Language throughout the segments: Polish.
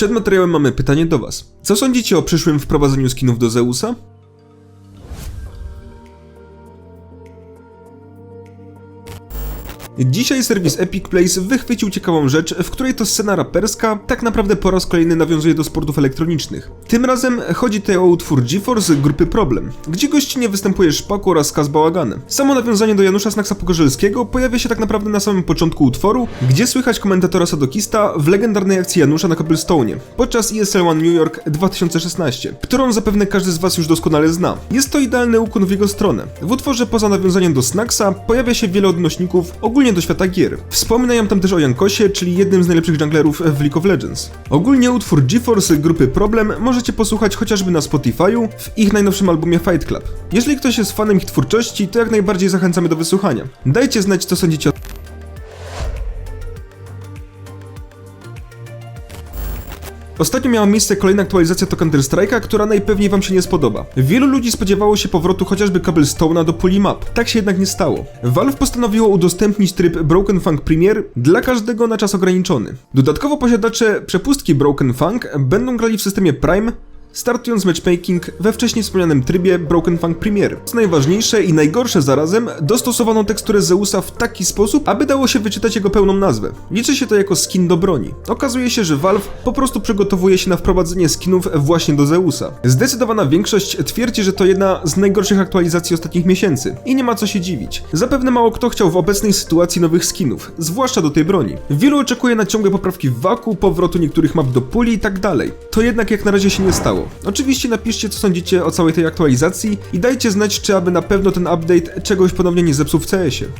Przed materiałem mamy pytanie do Was. Co sądzicie o przyszłym wprowadzeniu skinów do Zeusa? Dzisiaj serwis Epic Place wychwycił ciekawą rzecz, w której to scena raperska tak naprawdę po raz kolejny nawiązuje do sportów elektronicznych. Tym razem chodzi tutaj o utwór GeForce grupy Problem, gdzie gościnnie występuje Szpaku oraz Kaz Bałaganem. Samo nawiązanie do Janusza Snaksa Pogorzelskiego pojawia się tak naprawdę na samym początku utworu, gdzie słychać komentatora Sadokista w legendarnej akcji Janusza na Cobblestone'ie podczas ESL One New York 2016, którą zapewne każdy z Was już doskonale zna. Jest to idealny ukłon w jego stronę. W utworze poza nawiązaniem do Snacksa pojawia się wiele odnośników ogólnie do świata gier. Wspominają tam też o Jankosie, czyli jednym z najlepszych junglerów w League of Legends. Ogólnie utwór GeForce grupy Problem możecie posłuchać chociażby na Spotify'u w ich najnowszym albumie Fight Club. Jeżeli ktoś jest fanem ich twórczości, to jak najbardziej zachęcamy do wysłuchania. Dajcie znać, co sądzicie o Ostatnio miała miejsce kolejna aktualizacja to Counter-Strike'a, która najpewniej wam się nie spodoba. Wielu ludzi spodziewało się powrotu chociażby Cobblestone'a do puli map. Tak się jednak nie stało. Valve postanowiło udostępnić tryb Broken Funk Premier dla każdego na czas ograniczony. Dodatkowo posiadacze przepustki Broken Funk będą grali w systemie Prime, startując matchmaking we wcześniej wspomnianym trybie Broken Funk Premier. Co najważniejsze i najgorsze zarazem, dostosowano teksturę Zeusa w taki sposób, aby dało się wyczytać jego pełną nazwę. Liczy się to jako skin do broni. Okazuje się, że Valve po prostu przygotowuje się na wprowadzenie skinów właśnie do Zeusa. Zdecydowana większość twierdzi, że to jedna z najgorszych aktualizacji ostatnich miesięcy. I nie ma co się dziwić. Zapewne mało kto chciał w obecnej sytuacji nowych skinów, zwłaszcza do tej broni. Wielu oczekuje na ciągłe poprawki w waku, powrotu niektórych map do puli i tak dalej. To jednak jak na razie się nie stało. Oczywiście napiszcie co sądzicie o całej tej aktualizacji i dajcie znać czy aby na pewno ten update czegoś ponownie nie zepsuł w CS-ie.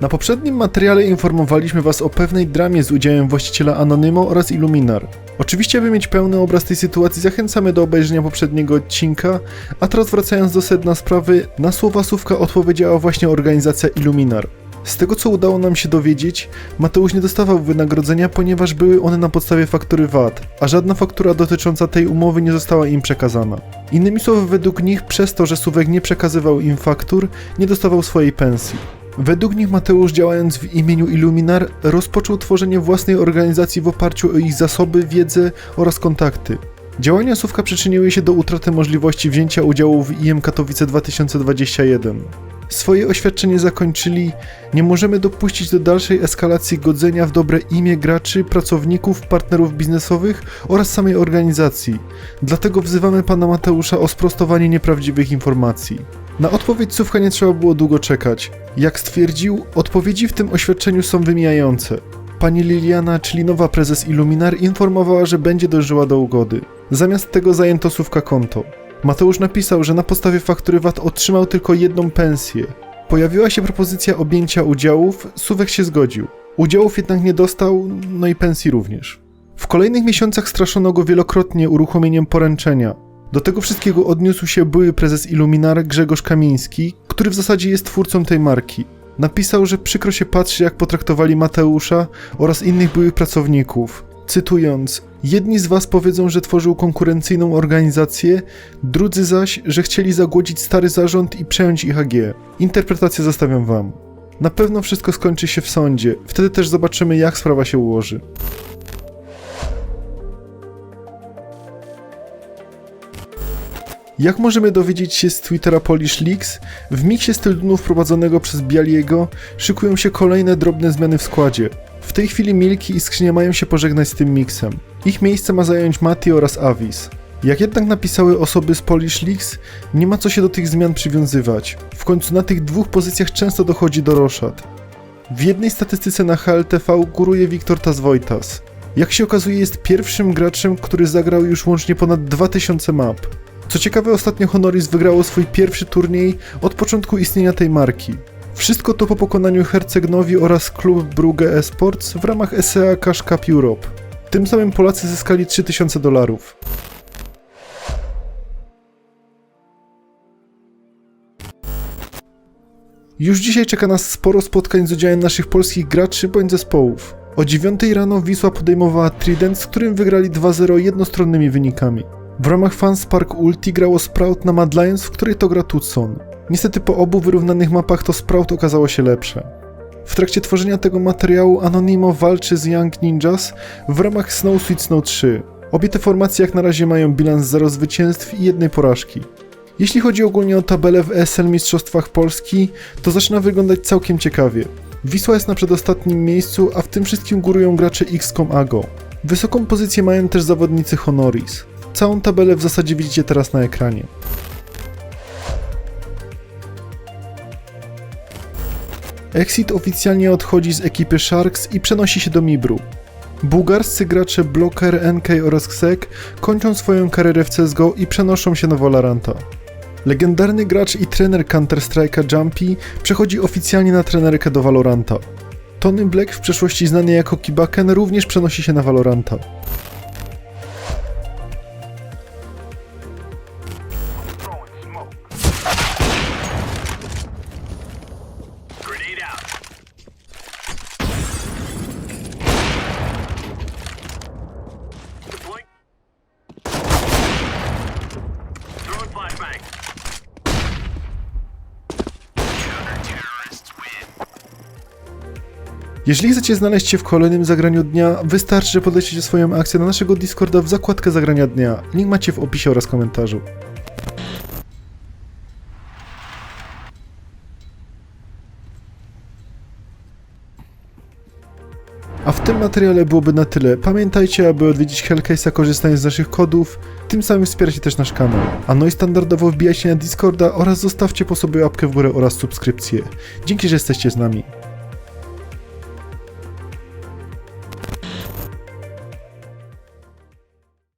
Na poprzednim materiale informowaliśmy Was o pewnej dramie z udziałem właściciela Anonymo oraz Illuminar. Oczywiście, aby mieć pełny obraz tej sytuacji, zachęcamy do obejrzenia poprzedniego odcinka, a teraz wracając do sedna sprawy, na słowa Słówka odpowiedziała właśnie organizacja Illuminar. Z tego co udało nam się dowiedzieć, Mateusz nie dostawał wynagrodzenia, ponieważ były one na podstawie faktury VAT, a żadna faktura dotycząca tej umowy nie została im przekazana. Innymi słowy, według nich, przez to, że Słówek nie przekazywał im faktur, nie dostawał swojej pensji. Według nich Mateusz, działając w imieniu Illuminar, rozpoczął tworzenie własnej organizacji w oparciu o ich zasoby, wiedzę oraz kontakty. Działania Słówka przyczyniły się do utraty możliwości wzięcia udziału w IM Katowice 2021. Swoje oświadczenie zakończyli: Nie możemy dopuścić do dalszej eskalacji godzenia w dobre imię graczy, pracowników, partnerów biznesowych oraz samej organizacji. Dlatego wzywamy pana Mateusza o sprostowanie nieprawdziwych informacji. Na odpowiedź Sówka nie trzeba było długo czekać. Jak stwierdził, odpowiedzi w tym oświadczeniu są wymijające. Pani Liliana, czyli nowa prezes Illuminar, informowała, że będzie dążyła do ugody. Zamiast tego zajęto Sówka konto. Mateusz napisał, że na podstawie faktury VAT otrzymał tylko jedną pensję. Pojawiła się propozycja objęcia udziałów, Suwek się zgodził. Udziałów jednak nie dostał, no i pensji również. W kolejnych miesiącach straszono go wielokrotnie uruchomieniem poręczenia. Do tego wszystkiego odniósł się były prezes Illuminar Grzegorz Kamiński, który w zasadzie jest twórcą tej marki. Napisał, że przykro się patrzy, jak potraktowali Mateusza oraz innych byłych pracowników. Cytując: Jedni z was powiedzą, że tworzył konkurencyjną organizację, drudzy zaś, że chcieli zagłodzić stary zarząd i przejąć ich AG. Interpretację zostawiam wam. Na pewno wszystko skończy się w sądzie, wtedy też zobaczymy, jak sprawa się ułoży. Jak możemy dowiedzieć się z Twittera Polish Leaks, w miksie styldunów prowadzonego przez Bialiego szykują się kolejne drobne zmiany w składzie. W tej chwili Milki i Skrzynia mają się pożegnać z tym miksem. Ich miejsce ma zająć Mati oraz Avis. Jak jednak napisały osoby z Polish Leaks, nie ma co się do tych zmian przywiązywać. W końcu na tych dwóch pozycjach często dochodzi do roszad. W jednej statystyce na HLTV góruje Wiktor Tazwojtas. Jak się okazuje, jest pierwszym graczem, który zagrał już łącznie ponad 2000 map. Co ciekawe, ostatnio Honoris wygrało swój pierwszy turniej od początku istnienia tej marki. Wszystko to po pokonaniu Hercegnowi oraz klub Brugge Esports w ramach SEA Cash Cup Europe. Tym samym Polacy zyskali 3000 dolarów. Już dzisiaj czeka nas sporo spotkań z udziałem naszych polskich graczy bądź zespołów. O 9 rano Wisła podejmowała Trident, z którym wygrali 2-0 jednostronnymi wynikami. W ramach Fans Park Ulti grało Sprout na Mad Lions, w której to gra Tutson. Niestety po obu wyrównanych mapach to Sprout okazało się lepsze. W trakcie tworzenia tego materiału Anonimo walczy z Young Ninjas w ramach Snow Sweet Snow 3. Obie te formacje jak na razie mają bilans 0 zwycięstw i jednej porażki. Jeśli chodzi ogólnie o tabelę w ESL Mistrzostwach Polski, to zaczyna wyglądać całkiem ciekawie. Wisła jest na przedostatnim miejscu, a w tym wszystkim górują gracze XCOM AGO. Wysoką pozycję mają też zawodnicy Honoris. Całą tabelę w zasadzie widzicie teraz na ekranie. Exit oficjalnie odchodzi z ekipy Sharks i przenosi się do Mibru. Bułgarscy gracze Blocker, NK oraz Ksek kończą swoją karierę w CSGO i przenoszą się na Valoranta. Legendarny gracz i trener Counter-Strike'a Jumpy przechodzi oficjalnie na trenerkę do Valoranta. Tony Black, w przeszłości znany jako Kibaken, również przenosi się na Valoranta. Jeżeli chcecie znaleźć się w kolejnym zagraniu dnia, wystarczy, że podejdziecie swoją akcję na naszego Discorda w zakładkę zagrania dnia. Link macie w opisie oraz komentarzu. A w tym materiale byłoby na tyle. Pamiętajcie, aby odwiedzić Hellcase'a korzystając z naszych kodów, tym samym wspieracie też nasz kanał. A no i standardowo wbijajcie na Discorda oraz zostawcie po sobie łapkę w górę oraz subskrypcję. Dzięki, że jesteście z nami.